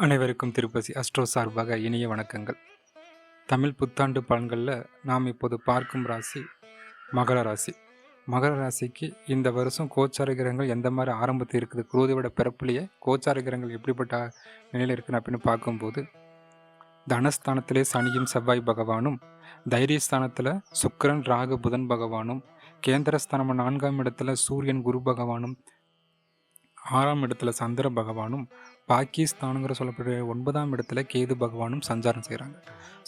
அனைவருக்கும் திருப்பதி அஸ்ட்ரோ சார்பாக இனிய வணக்கங்கள். தமிழ் புத்தாண்டு பலன்களில் நாம் இப்போது பார்க்கும் ராசி மகர ராசி. மகர ராசிக்கு இந்த வருஷம் கோச்சார கிரகங்கள் எந்த மாதிரி ஆரம்பத்தில் இருக்குது குருதியோட பிறப்புலேயே கோச்சார கிரகங்கள் எப்படிப்பட்ட நிலையில் இருக்குன்னு அப்படின்னு பார்க்கும்போது தனஸ்தானத்திலே சனியும் செவ்வாய் பகவானும் தைரியஸ்தானத்தில் சுக்கரன் ராகு புதன் பகவானும் கேந்திரஸ்தானம் நான்காம் இடத்துல சூரியன் குரு பகவானும் ஆறாம் இடத்துல சந்திர பகவானும் பாகிஸ்தானுங்கிற சொல்லக்கூடிய ஒன்பதாம் இடத்துல கேது பகவானும் சஞ்சாரம் செய்கிறாங்க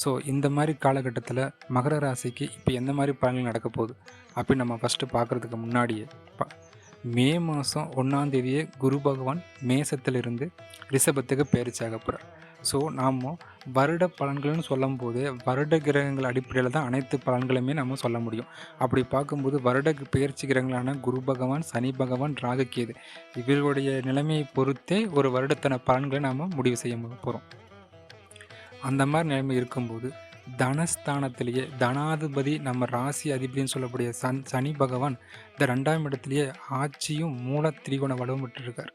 ஸோ இந்த மாதிரி காலகட்டத்தில் மகர ராசிக்கு இப்போ எந்த மாதிரி பலன்கள் நடக்க போகுது? அப்படின்னு நம்ம ஃபஸ்ட்டு பார்க்குறதுக்கு முன்னாடியே மே மாதம் ஒன்றாந்தேதியே குரு பகவான் மேசத்திலிருந்து ரிஷபத்துக்கு பேரிச்சாக போகிறார் ஸோ நாம் வருட பலன்கள்னு சொல்லும் போது வருட கிரகங்கள் அடிப்படையில் தான் அனைத்து பலன்களுமே நம்ம சொல்ல முடியும். அப்படி பார்க்கும்போது வருட பெயர்ச்சி கிரகங்களான குரு பகவான் சனி பகவான் ராகுகேது இவர்களுடைய நிலைமையை பொறுத்தே ஒரு வருடத்தன பலன்களை நாம் முடிவு செய்ய போகிறோம் அந்த மாதிரி நிலைமை இருக்கும்போது தனஸ்தானத்திலேயே தனாதிபதி நம்ம ராசி அதிபதினு சொல்லக்கூடிய சன் சனி பகவான் இந்த ரெண்டாம் இடத்துலையே ஆட்சியும் மூல திரிகோண வலுவும் விட்டுருக்கார்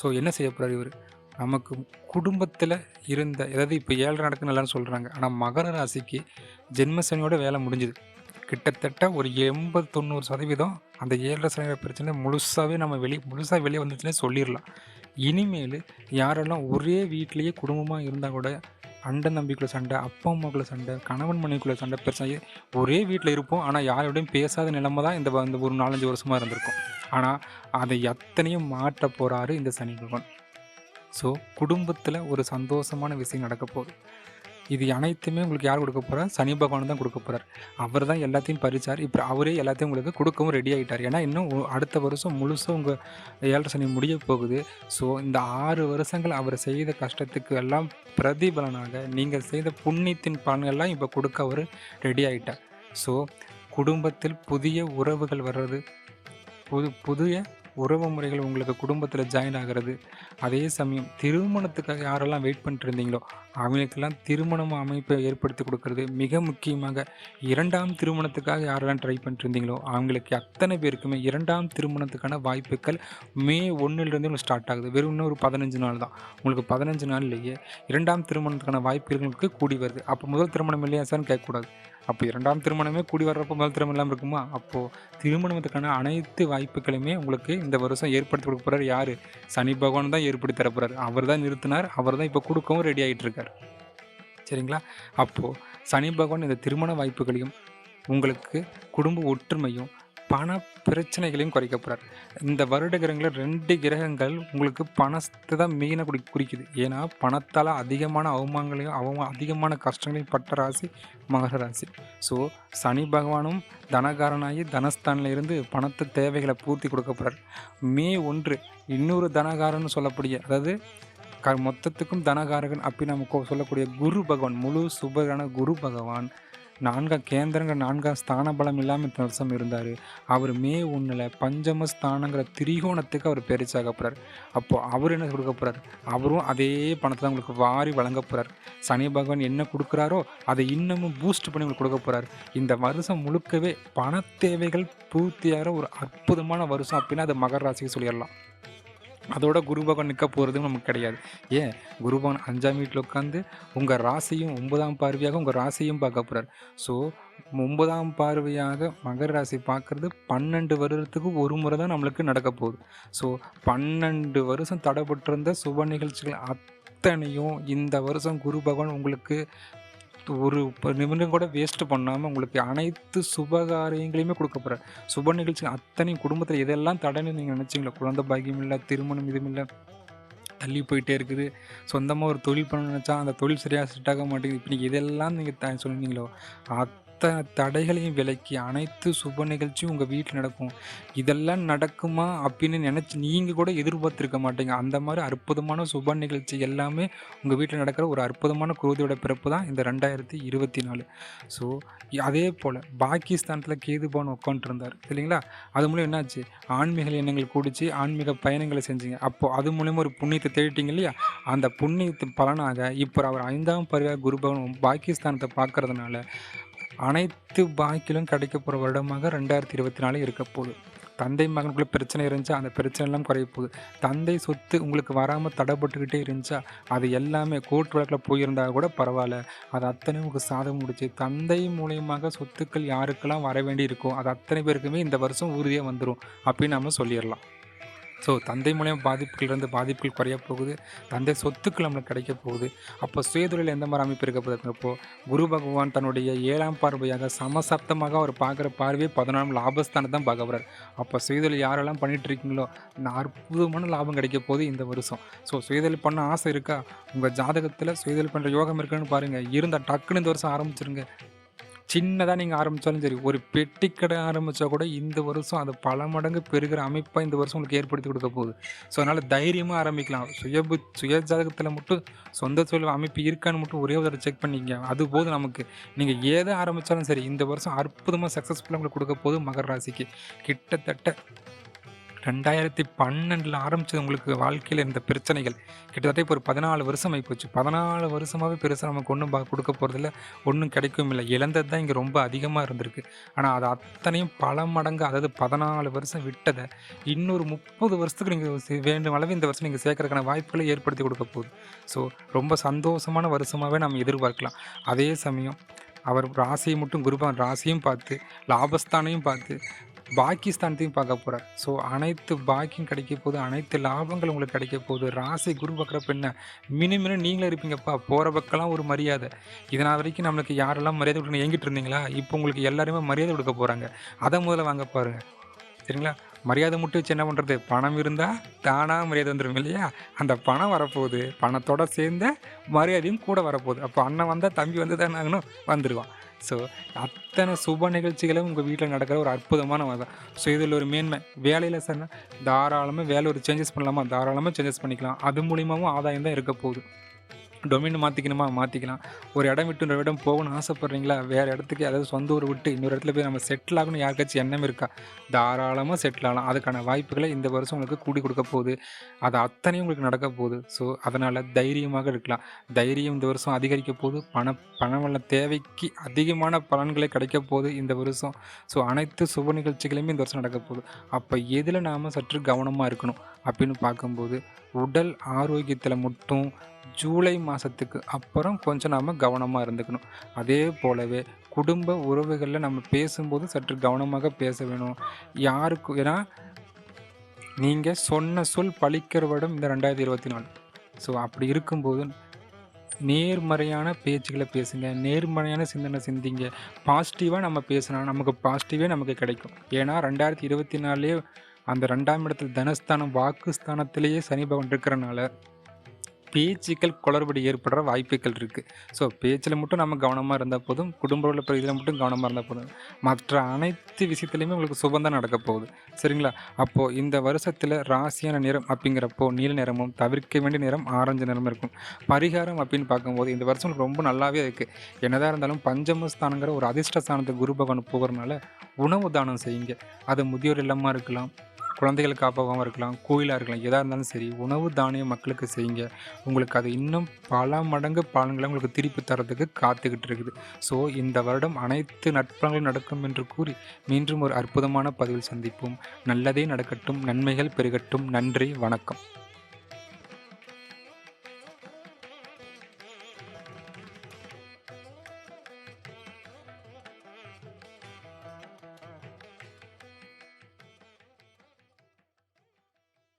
ஸோ என்ன செய்ய போகிறார் இவர்? நமக்கு குடும்பத்தில் இருந்த அதாவது இப்போ ஏழரை நடக்கு நல்லான்னு சொல்கிறாங்க ஆனால் மகர ராசிக்கு ஜென்மசனியோட வேலை முடிஞ்சுது. கிட்டத்தட்ட ஒரு எண்பது தொண்ணூறு சதவீதம் அந்த ஏழரை சதவீத பிரச்சனை முழுசாகவே நம்ம வெளியே முழுசாக வெளியே வந்துச்சுன்னே சொல்லிடலாம். இனிமேல் யாரெல்லாம் ஒரே வீட்லேயே குடும்பமாக இருந்தால் கூட அண்டன் நம்பிக்குள்ள சண்டை அப்பா அம்மாக்குள்ள சண்டை கணவன் மனைவிக்குள்ள சண்டை பிரச்சனை ஒரே வீட்டில் இருப்போம். ஆனால் யாரோடையும் பேசாத நிலைமை தான் இந்த இந்த ஒரு நாலஞ்சு வருஷமாக இருந்திருக்கும். ஆனால் அதை எத்தனையும் மாற்ற போகிறாரு இந்த சனி பகவான். ஸோ குடும்பத்தில் ஒரு சந்தோஷமான விஷயம் நடக்க போகுது. இது அனைத்துமே உங்களுக்கு யார் கொடுக்க போகிறார் சனி பகவான் தான் கொடுக்க போகிறார் அவர் தான் எல்லாத்தையும் பறிச்சார். இப்போ அவரே எல்லாத்தையும் உங்களுக்கு கொடுக்கவும் ரெடி ஆகிட்டார் ஏன்னா இன்னும் அடுத்த வருஷம் முழுசும் உங்கள் ஏழரை சனி முடிய போகுது. ஸோ இந்த ஆறு வருஷங்கள் அவர் செய்த கஷ்டத்துக்கு எல்லாம் பிரதிபலனாக நீங்கள் செய்த புண்ணியத்தின் பலன்கள்லாம் இப்போ கொடுக்க அவர் ரெடி ஆகிட்டார் ஸோ குடும்பத்தில் புதிய உறவுகள் வர்றது புது புதிய உறவு முறைகள் உங்களுக்கு குடும்பத்தில் ஜாயின் ஆகிறது. அதே சமயம் திருமணத்துக்காக யாரெல்லாம் வெயிட் பண்ணிட்டு இருந்தீங்களோ அவங்களுக்கெல்லாம் திருமணம் அமைப்பை ஏற்படுத்தி கொடுக்கறது மிக முக்கியமாக. இரண்டாம் திருமணத்துக்காக யாரெல்லாம் ட்ரை பண்ணிட்டு இருந்தீங்களோ அவங்களுக்கு அத்தனை பேருக்குமே இரண்டாம் திருமணத்துக்கான வாய்ப்புகள் மே ஒன்றுலேருந்து ஸ்டார்ட் ஆகுது. வெறும் இன்னும் ஒரு பதினஞ்சு நாள் தான். உங்களுக்கு பதினஞ்சு நாள்லேயே இரண்டாம் திருமணத்துக்கான வாய்ப்புகளுக்கு கூடி வருது. அப்போ முதல் திருமணம் இல்லையா சார்னு கேட்கக்கூடாது. அப்போ இரண்டாம் திருமணமே கூடி வர்றப்போ முதல் திருமணம் இல்லாமல் இருக்குமா? அப்போது திருமணத்துக்கான அனைத்து வாய்ப்புகளுமே உங்களுக்கு இந்த வருஷம் ஏற்படுத்தி கொடுக்க போகிறார் யார்? சனி பகவான் தான் ஏற்படுத்தி தரப்போகிறார் அவர் தான் நிறுத்தினார். அவர் தான் இப்போ கொடுக்கவும் ரெடி ஆகிட்டு இருக்கார். சரிங்களா? அப்போது சனி பகவான் இந்த திருமண வாய்ப்புகளையும் உங்களுக்கு குடும்ப ஒற்றுமையும் பண பிரச்சனைகளையும் குறைக்க போகிறார் இந்த வருட கிரகங்களில் ரெண்டு கிரகங்கள் உங்களுக்கு பணத்தை தான் மெயினாக குடி குறிக்குது. ஏன்னா பணத்தால் அதிகமான அவமானங்களையும் அவமா அதிகமான கஷ்டங்களையும் பட்ட ராசி மகர ராசி. ஸோ சனி பகவானும் தனகாரனாகி தனஸ்தானில் இருந்து பணத்தை தேவைகளை பூர்த்தி கொடுக்க போகிறார் மே ஒன்று இன்னொரு தனகாரன்னு சொல்லக்கூடிய அதாவது க மொத்தத்துக்கும் தனகாரகன் அப்படி நமக்கு சொல்லக்கூடிய குரு பகவான் முழு சுபரான குரு பகவான். நான்காம் கேந்திரங்கிற நான்காம் ஸ்தான பலம் இல்லாமல் இத்தனை வருஷம் இருந்தார். அவர் மே ஒன்றில் பஞ்சம ஸ்தானங்கிற திரிகோணத்துக்கு அவர் பெருசாக போகிறார் அப்போது அவர் என்ன கொடுக்க போகிறார் அவரும் அதே பணத்தை தான் உங்களுக்கு வாரி வழங்க போகிறார் சனி பகவான் என்ன கொடுக்குறாரோ அதை இன்னமும் பூஸ்ட் பண்ணி உங்களுக்கு கொடுக்க போகிறார் இந்த வருஷம் முழுக்கவே பண தேவைகள் பூர்த்தியாக ஒரு அற்புதமான வருஷம் அப்படின்னா அது மகர ராசிக்கு சொல்லிடலாம். அதோட குரு பகவான் நிற்க போகிறதும் நமக்கு கிடையாது. ஏன்? குரு பகவான் அஞ்சாம் வீட்டில் உட்காந்து உங்கள் ராசியும் ஒன்பதாம் பார்வையாக உங்கள் ராசியும் பார்க்க போகிறார் ஸோ ஒன்பதாம் பார்வையாக மகர ராசி பார்க்குறது பன்னெண்டு வருடத்துக்கு ஒரு முறை தான் நம்மளுக்கு நடக்க போகுது. ஸோ பன்னெண்டு வருஷம் தடைப்பட்டிருந்த சுப நிகழ்ச்சிகள் அத்தனையும் இந்த வருஷம் குரு பகவான் உங்களுக்கு ஒரு நிமிடம் கூட வேஸ்ட் பண்ணாமல் உங்களுக்கு அனைத்து சுபகாரியங்களையுமே கொடுக்க போகிறார் சுப நிகழ்ச்சி அத்தனை குடும்பத்தில் இதெல்லாம் தடைன்னு நீங்கள் நினச்சிங்களோ குழந்தை பாக்கியம் இல்லை திருமணம் இதுவும் இல்லை தள்ளி போயிட்டே இருக்குது. சொந்தமாக ஒரு தொழில் பண்ண நினச்சா அந்த தொழில் சரியாக செட் ஆக மாட்டேங்குது. இப்போ நீங்கள் இதெல்லாம் நீங்கள் த சொன்னீங்களோ அத்தனை தடைகளையும் விலக்கி அனைத்து சுப நிகழ்ச்சியும் உங்கள் வீட்டில் நடக்கும். இதெல்லாம் நடக்குமா அப்படின்னு நினச்சி நீங்கள் கூட எதிர்பார்த்துருக்க மாட்டீங்க. அந்த மாதிரி அற்புதமான சுப நிகழ்ச்சி எல்லாமே உங்கள் வீட்டில் நடக்கிற ஒரு அற்புதமான குருதியோட பிறப்பு தான் இந்த ரெண்டாயிரத்தி இருபத்தி நாலு. ஸோ அதே போல் பாகிஸ்தானத்தில் கேதுபான் உட்காந்துருந்தார் இல்லைங்களா? அது மூலம் என்னாச்சு? ஆன்மீக எண்ணங்கள் கூடிச்சு ஆன்மீக பயணங்களை செஞ்சீங்க. அப்போது அது மூலயமா ஒரு புண்ணியத்தை தேடிட்டீங்க இல்லையா? அந்த புண்ணியத்தின் பலனாக இப்போ அவர் ஐந்தாம் பருவ குருபவன் பாகிஸ்தானத்தை பார்க்கறதுனால அனைத்து பாக்கிலும் கிடைக்க போகிற வருடமாக ரெண்டாயிரத்தி இருபத்தி நாலு இருக்க போகுது. தந்தை மகனுக்குள்ளே பிரச்சனை இருந்துச்சா? அந்த பிரச்சனை எல்லாம் குறைய போகுது. தந்தை சொத்து உங்களுக்கு வராமல் தடைப்பட்டுக்கிட்டே இருந்துச்சா? அது எல்லாமே கோர்ட் வழக்கில் போயிருந்தா கூட பரவாயில்ல. அது அத்தனை உங்களுக்கு சாதகம் முடிச்சு தந்தை மூலியமாக சொத்துக்கள் யாருக்கெல்லாம் வர வேண்டி இருக்கோ அது அத்தனை பேருக்குமே இந்த வருஷம் உறுதியாக வந்துடும் அப்படின்னு நம்ம சொல்லிடலாம். ஸோ தந்தை மூலியம் பாதிப்புகள்லேருந்து பாதிப்புகள் குறைய போகுது. தந்தை சொத்துக்கள் நம்மளுக்கு கிடைக்க போகுது. அப்போ சுயதொழில் எந்த மாதிரி அமைப்பு இருக்க குரு பகவான் தன்னுடைய ஏழாம் பார்வையாக சமசப்தமாக அவர் பார்க்குற பார்வையே பதினாலாம் லாபஸ்தானம் தான் பார்க்க அப்போ சுயதொழில் யாரெல்லாம் பண்ணிட்டு இருக்கீங்களோ அற்புதமான லாபம் கிடைக்க போகுது இந்த வருஷம். ஸோ சுயதொழில் பண்ண ஆசை இருக்கா? உங்கள் ஜாதகத்தில் சுயதொழில் பண்ணுற யோகம் இருக்குன்னு பாருங்கள் இருந்தால் டக்குன்னு இந்த வருஷம் ஆரம்பிச்சிருங்க. சின்னதாக நீங்கள் ஆரம்பித்தாலும் சரி ஒரு பெட்டி கடை ஆரம்பித்தா கூட இந்த வருஷம் அது பல மடங்கு பெருகிற அமைப்பாக இந்த வருஷம் உங்களுக்கு ஏற்படுத்தி கொடுக்க போகுது. ஸோ அதனால் தைரியமாக ஆரம்பிக்கலாம். சுயபு சுய ஜாதகத்தில் மட்டும் சொந்த தொழில் அமைப்பு இருக்கான்னு மட்டும் ஒரே ஒரு செக் பண்ணிக்கங்க. அது போது நமக்கு. நீங்கள் ஏதை ஆரம்பித்தாலும் சரி இந்த வருஷம் அற்புதமாக சக்ஸஸ்ஃபுல்லாக உங்களுக்கு கொடுக்க போகுது மகர ராசிக்கு. கிட்டத்தட்ட ரெண்டாயிரத்தி பன்னெண்டில் ஆரம்பித்தது உங்களுக்கு வாழ்க்கையில் இருந்த பிரச்சனைகள். கிட்டத்தட்ட இப்போ ஒரு பதினாலு வருஷம் ஆகிப்போச்சு பதினாலு வருஷமாகவே பெருசாக நமக்கு ஒன்றும் பா கொடுக்க போகிறதில்ல ஒன்றும் கிடைக்கவும் இல்லை. இழந்தது தான் இங்கே ரொம்ப அதிகமாக இருந்திருக்கு. ஆனால் அது அத்தனையும் பல மடங்கு அதாவது பதினாலு வருஷம் விட்டதை இன்னொரு முப்பது வருஷத்துக்கு நீங்கள் வேண்டும் அளவு இந்த வருஷம் நீங்கள் சேர்க்கறதுக்கான வாய்ப்புகளை ஏற்படுத்தி கொடுக்க போகுது. ஸோ ரொம்ப சந்தோஷமான வருஷமாகவே நம்ம எதிர்பார்க்கலாம். அதே சமயம் அவர் ராசியை மட்டும் குருபான் ராசியும் பார்த்து லாபஸ்தானையும் பார்த்து பாக்கிஸ்தானத்தையும் பார்க்க போகிறேன் ஸோ அனைத்து பாக்கியம் கிடைக்க போது அனைத்து லாபங்கள் உங்களுக்கு கிடைக்க போகுது. ராசி குரு பார்க்குறப்ப என்ன? மினிமினும் நீங்களே இருப்பீங்கப்பா. போகிற பக்கம்லாம் ஒரு மரியாதை. இதனால் வரைக்கும் நம்மளுக்கு யாரெல்லாம் மரியாதை கொடுக்கணும்? எங்கிட்டு இருந்தீங்களா? இப்போ உங்களுக்கு எல்லாருமே மரியாதை கொடுக்க போகிறாங்க அதை முதல்ல வாங்க பாருங்கள் சரிங்களா? மரியாதை மட்டும் வச்சு என்ன பண்ணுறது பணம் இருந்தால் தானாக மரியாதை வந்துடும் இல்லையா? அந்த பணம் வரப்போகுது. பணத்தோட சேர்ந்த மரியாதையும் கூட வரப்போகுது. அப்போ அண்ணன் வந்தால் தம்பி வந்து தானே ஆகணும்? வந்துடுவான் ஸோ அத்தனை சுப நிகழ்ச்சிகளும் உங்கள் வீட்டில் நடக்கிற ஒரு அற்புதமான மதம் ஸோ இதில் ஒரு மேன்மை. வேலையில் சார் தாராளமாக வேலை ஒரு சேஞ்சஸ் பண்ணலாமா? தாராளமாக சேஞ்சஸ் பண்ணிக்கலாம். அது மூலியமாகவும் ஆதாயம் தான் இருக்க போகுது. டொமைன் மாற்றிக்கணுமா மாற்றிக்கலாம் ஒரு இடம் விட்டு இன்னொரு இடம் போகணும்னு ஆசைப்பட்றீங்களா? வேறு இடத்துக்கு அதாவது சொந்த ஊர் விட்டு இன்னொரு இடத்துல போய் நம்ம செட்டில் ஆகணும் யாருக்காச்சும் எண்ணம் இருக்கா? தாராளமாக செட்டில் ஆகலாம். அதுக்கான வாய்ப்புகளை இந்த வருஷம் உங்களுக்கு கூடி கொடுக்க போகுது. அது அத்தனையும் உங்களுக்கு நடக்க போகுது. ஸோ அதனால் தைரியமாக இருக்கலாம். தைரியம் இந்த வருஷம் அதிகரிக்க போகுது. பண பணவள தேவைக்கு அதிகமான பலன்களை கிடைக்க போகுது இந்த வருஷம். ஸோ அனைத்து சுப நிகழ்ச்சிகளையுமே இந்த வருஷம் நடக்க போகுது. அப்போ எதில் நாம் சற்று கவனமாக இருக்கணும் அப்படின்னு பார்க்கும்போது உடல் ஆரோக்கியத்தில் மட்டும் ஜூலை மாதத்துக்கு அப்புறம் கொஞ்சம் நாம் கவனமாக இருந்துக்கணும். அதே போலவே குடும்ப உறவுகளில் நம்ம பேசும்போது சற்று கவனமாக பேச வேணும். யாருக்கு ஏன்னா நீங்கள் சொன்ன சொல் பழிக்கிற விடம் இந்த ரெண்டாயிரத்தி இருபத்தி நாலு. ஸோ அப்படி இருக்கும்போது நேர்மறையான பேச்சுகளை பேசுங்க. நேர்மறையான சிந்தனை சிந்திங்க. பாசிட்டிவாக நம்ம பேசினா நமக்கு பாசிட்டிவே நமக்கு கிடைக்கும். ஏன்னா ரெண்டாயிரத்தி இருபத்தி நாலுலேயே அந்த ரெண்டாம் இடத்துல தனஸ்தானம் வாக்குஸ்தானத்திலேயே சனி பகவான் இருக்கிறனால பேச்சுக்கள் குளறுபடி ஏற்படுற வாய்ப்புகள் இருக்குது ஸோ பேச்சில் மட்டும் நம்ம கவனமாக இருந்தால் போதும் குடும்ப உள்ள இதில் மட்டும் கவனமாக இருந்தால் போதும். மற்ற அனைத்து விஷயத்துலையுமே உங்களுக்கு சுபந்தான் நடக்க போகுது. சரிங்களா? அப்போது இந்த வருஷத்தில் ராசியான நிறம் அப்படிங்கிறப்போ நீல நிறமும் தவிர்க்க வேண்டிய நிறம் ஆரஞ்சு நிறமும் இருக்கும். பரிகாரம் அப்படின்னு பார்க்கும்போது இந்த வருஷம் ரொம்ப நல்லாவே இருக்குது என்னதான் இருந்தாலும் பஞ்சமஸ்தானங்கிற ஒரு அதிர்ஷ்ட ஸ்தானத்தை குரு பகவான் போகிறனால உணவு தானம் செய்யுங்க. அது முதியோர் இல்லமாக இருக்கலாம். குழந்தைகள் காப்பகமாக இருக்கலாம் கோயிலாக இருக்கலாம் எதாக இருந்தாலும் சரி உணவு தானியம் மக்களுக்கு செய்யுங்க. உங்களுக்கு அது இன்னும் பல மடங்கு பலன்களை உங்களுக்கு திருப்பி தரதுக்கு காத்துக்கிட்டு இருக்குது. ஸோ இந்த வருடம் அனைத்து நட்பங்களும் நடக்கும் என்று கூறி மீண்டும் ஒரு அற்புதமான பதிவில் சந்திப்போம். நல்லதே நடக்கட்டும் நன்மைகள் பெருகட்டும். நன்றி வணக்கம்.